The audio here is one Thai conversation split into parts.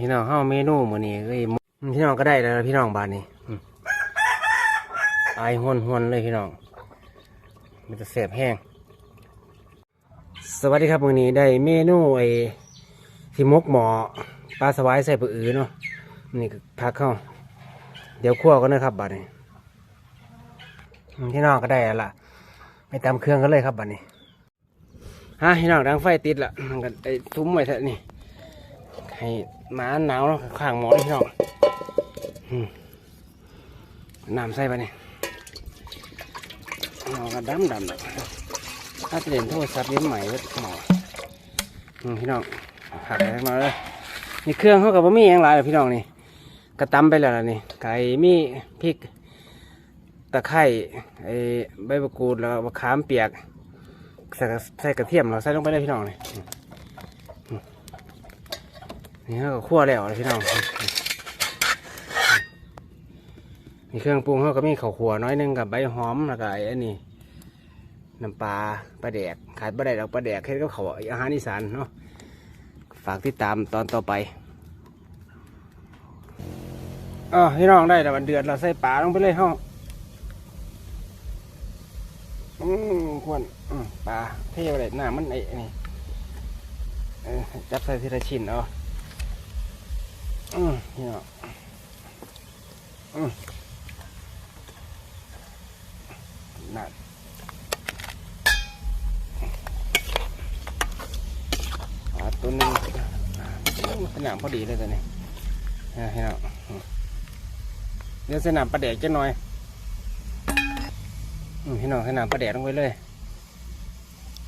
พี่น้องเฮาเมนูมื้อนี้เอ้ยพี่น้องก็ได้แล้วพี่น้องบานนี้อืมอายหวนหวนเลยพี่น้อง มันจะแสบแห้ง สวัสดีครับมื้อนี้ได้เมนูไอ้ที่มกหมอปลาสวายใส่ปลาอือเนาะนี่พักเข้า เดี๋ยวคั่วกันนะครับบาดนี้พี่น้องก็ได้แล้วล่ะไปตามเครื่องกันเลยครับบาดนี้ฮะพี่น้องดังไฟติดละมันก็ไอ้ซุ้มไว้เถอะนี่ ให้หมาหนาวเนาะข้างหมอนี่พี่น้องน้ำใส่ไปนี่เอากระดำดำเลยถ้าจะเล่นโทรศัพท์เล่นใหม่เว้ยหมออืมพี่น้องผักอะไรมาเลยนี่เครื่องเขากับบะหมี่ยังหลายเลยพี่น้องนี่กระตำไปแล้วล่ะนี่ไก่มีพริกตะไคร้ไอ้ใบมะกรูดแล้วมะขามเปียกใส่กระใส่กระเทียมเราใส่ลงไปเลยพี่น้องนี่ นี่เขาก็คั่วแล้วเลยพี่น้องมีเครื่องปรุงเขาก็มีข้าวขัวน้อยหนึงกับใบหอมแล้วก็ไอ้อันนี้น้ำปลาปลาแดกขายปลาแดกเอาปลาแดกแค่ก็เขาวอาหารอีสานเนาะฝากติดตามตอนต่อไปอ๋อพี่น้องได้แต่วันเดือดเราใส่ปลาลงไปเลยเฮาอืมควรอืมปลาเที่ยวเลยหน้ามันไอ้นี่เออจับใส่ทีละชิ้นเอา อืมนี่เนาะอืมนั่นอ่าตัวหนึงอ่าสนามพอดีเลยตัวนี้นะให้เนาะอืมเดี๋ยวสนามประแดกจะหน่อยอืมพี่น้องสนามประแดกลงไปเลย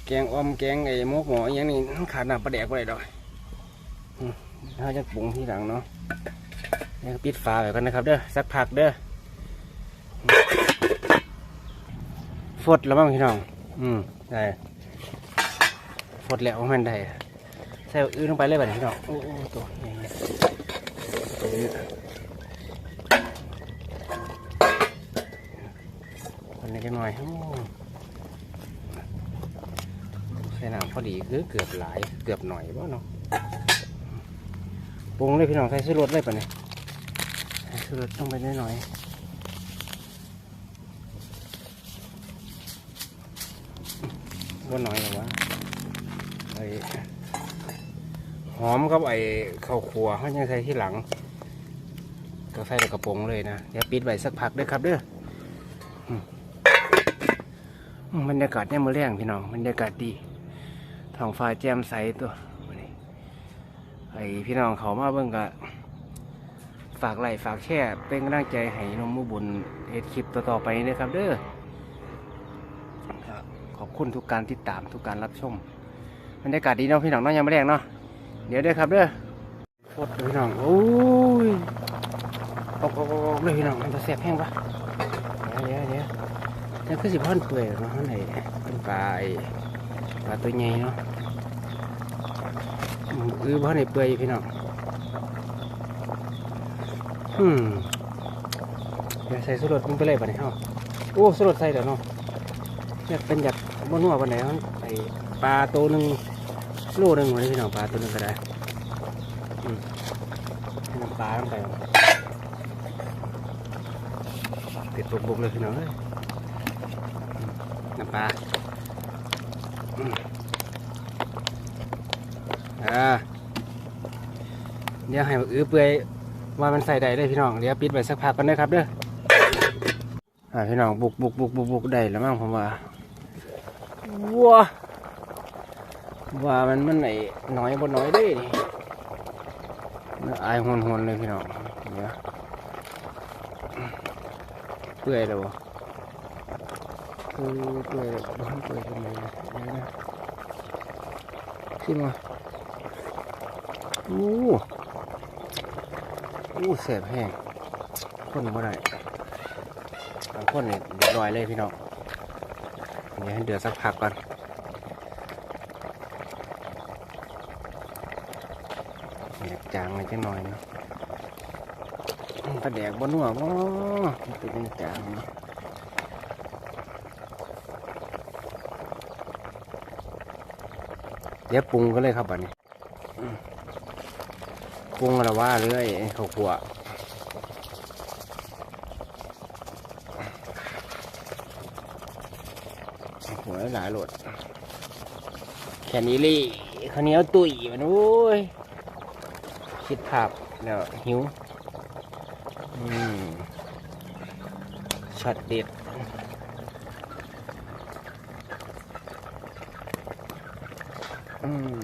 แกงอมแกงไอ้หมกหมออย่างนี้ขาดหน้ำประแดกไปเลยดอก อืมถ้าจะปรุงที่หลังเนาะนี่ปิดฝาไว้ก่อนนะครับเด้อสักพักเด้อฟดแล้วบ้างพี่น้อง อืมได้ฟดแล้วมันได้ใส่อื่นลงไปเลยแบบนี้พี่น้องโอ้โอ้ตัวใหญ่ๆตัวนี้คนนี้จะหน่อยใส่น้ำพอดีคือเกือบหลายเกือบหน่อยบ่เนาะ ปรุงเลยพี่น้องใส่ซื้อรสเลยป่ะเนี่ยคือต้องไปได้หน่อยว่าน้อยหรอวะไอหอมกับไอข้าวขัวเขายังใส่ที่หลังก็ใส่ในกระโปรงเลยนะเดี๋ยวปิดไว้สักพักด้วยครับเด้ออืมอืมบรรยากาศเนี่ยมือแรงพี่น้องบรรยากาศดีท้องฟ้าแจ่มใสตัว ไอพี่น้องเขามาเบิ่งกะฝากไลค์ฝากแชร์เป็นกำลังใจให้นมมูบุญเฮ็ดคลิปต่อๆไปนะครับ เด้อขอบคุณทุกการติดตามทุกการรับชมบรรยากาศดีเนาะพี่น้องเน้องยังไม่แรงเนาะเดี๋ยวเด้อครับเด้อโคตรพี่น้องโอ้ยออกออกออกเลยพี่น้องมันจะแสบแห้งปะเดี๋ยวเดี๋ยวเดี๋ยวนี่คือสิพ่อนเปื่อยเนาะท่านไหนเป็นปลาไปลาตัวใหญ่เนาะ อืมอือพ่อนไหนเปื่อยพี่น้องอืมเดี๋ยวใส่สุรสลงไปเลยป่ะเนี่ยเฮาโอ้สุรสใส่เดี๋ยวเนาะอยากเป็นอยากบนหัวปันไหนมันไอปลาตัวหนึ่งโลหนึ่งวันนี้พี่น้องปลาตัวหนึ่งก็ได้อืมให้น้ำปลาลงไปติดบุกๆเลยพี่น้องเอ้ยน้ำปลา อืมอ่าเดี๋ยวให้มันอื้อเปื่อยว่ามันใส่ได้เลยพี่น้องเดี๋ยวปิดไว้สักพักกันนะครับเด้ออ่าพี่น้องบุกบุกบุกบุกบุกได้แล้วมั้งผมว่าว้าว่ามันมันไหนน้อยบนน้อยเด้นี่เนื้ออายหวนหวนๆเลยพี่น้องเดี๋ยวเปื่อยแล้วบ่คือเปื่อยแล้วบ้านเปื่อยทำไมเนี่ยเดี๋ยวนะขึ้นมา อู้อู้เสบแห้งคนบ่ได้บางคนเนี่ยเดือดร้อยเลยพี่น้องเดี๋ยวให้เดือดสักพักก่อนอยากจางเลยจังหน่อยเนาะอืมปลาแดกบนหัวบ่มันเป็นจจางเนาะเดี๋ยวปรุงกันเลยครับบัดนี้ อืมปรุงรุงอะไรว่าหรือไอ้ข้าวคั่วหัวหลายหลดแค่นี้เลยข้าวเหนียวตุ๋ยมันโอ้ยคิดภาพแล้วหิวอช็อตเด็ดอืม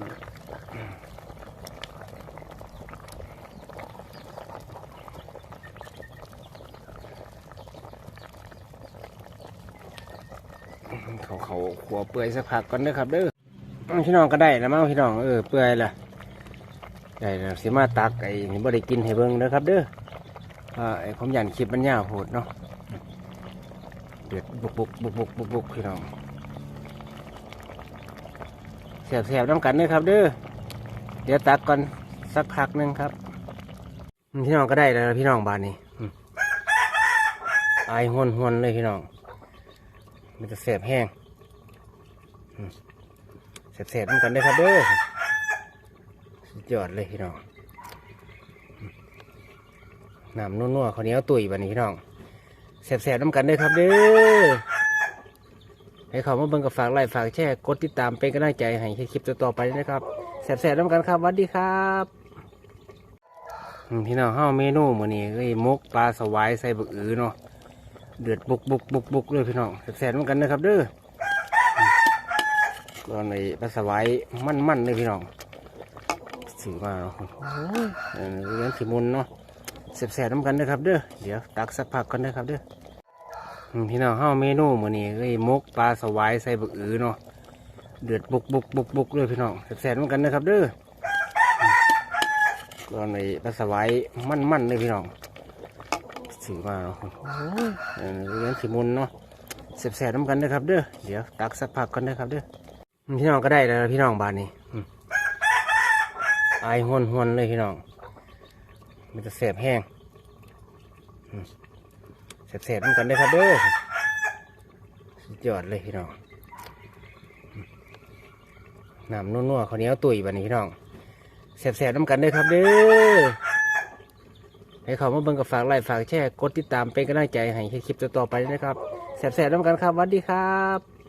เขาเขาขัวเปื่อยสักพักก่อนเด้อครับเด้อพี่น้องก็ได้แล้วมั้งพี่น้องเออเปื่อยละได้แล้วสิมาตักไอ้นี่บ่ได้กินให้เบิ่งเด้อครับเด้ออาไอ้ผมยันคลิปมันยาวโหดเนาะเดือดบุกบุกบุกบุกบุกบุกพี่น้องแสบๆน้ำกันเด้อครับ เด้อเดี๋ยวตักก่อนสักพักหนึงครับพี่น้องก็ได้แล้วพี่น้องบานนี้อืมอายหวนหวนเลยพี่น้อง มันจะแสบแห้งอืมแสบๆน้ำกันเด้ครับเด้อสุดยอดเลยพี่น้องน้ำนัวๆข้าเนียวตุ๋ยแบานนี้พี่น้องแสบๆน้ำกันเด้ครับเด้อให้เขามาเบิ่งกับฝากไลค์ฝากแชร์กดติดตามเป็นกำลังใจให้คลิปต่อๆไปนะครับแสบๆน้ำกันครับสวัสดีครับพี่น้องเฮาเมนูมื้อนี้ก็มกปลาสวายใส่บักอือเนาะ เดือดบุกบุกบุกบุกเลยพี่น้องแสบๆน้ำกันนะครับเด้ออืมก่อนปลาสวายมั่นๆเลยพี่น้องสื่อมาเนาะโอ้ยเอเรื่องขีมุนเนาะแสบๆน้ำกันนะครับเด้อเดี๋ยวตักสักพักก่อนนะครับเด้อพี่น้องเฮาเมนูมื้อนี้ก็มกปลาสวายใส่บักอือเนาะเดือดบุกบุกบุกบุกเลยพี่น้องแซ่บๆเหมือนกันนะครับเด้ออืมก่อนปลาสวายมั่นๆเลยพี่น้อง สื่อมาเนาะโอ้ยเออเรื่องขีมุนเนาะแซ่บๆน้ำกันนะครับเด้อเดี๋ยวตักสักพักก่อนนะครับเด้ออืมพี่น้องก็ได้แล้วพี่น้องบานนี้อืมอายหวนหวนๆเลยพี่น้อง มันจะแซ่บแห้งแสบๆเหมือนกันได้อครับเด้อสุดยอดเลยพี่น้องน้ำนัวๆข้าวเหนียวตุ๋ยบันนี้พี่น้องแสบๆน้ำกันเด้อครับเด้อ ให้เขามาเบิ่งกับฝากไลค์ฝากแชร์กดติดตามเป็นกำลังใจให้คลิปต่อๆไปนะครับแสบๆน้ำกันครับสวัสดีครับ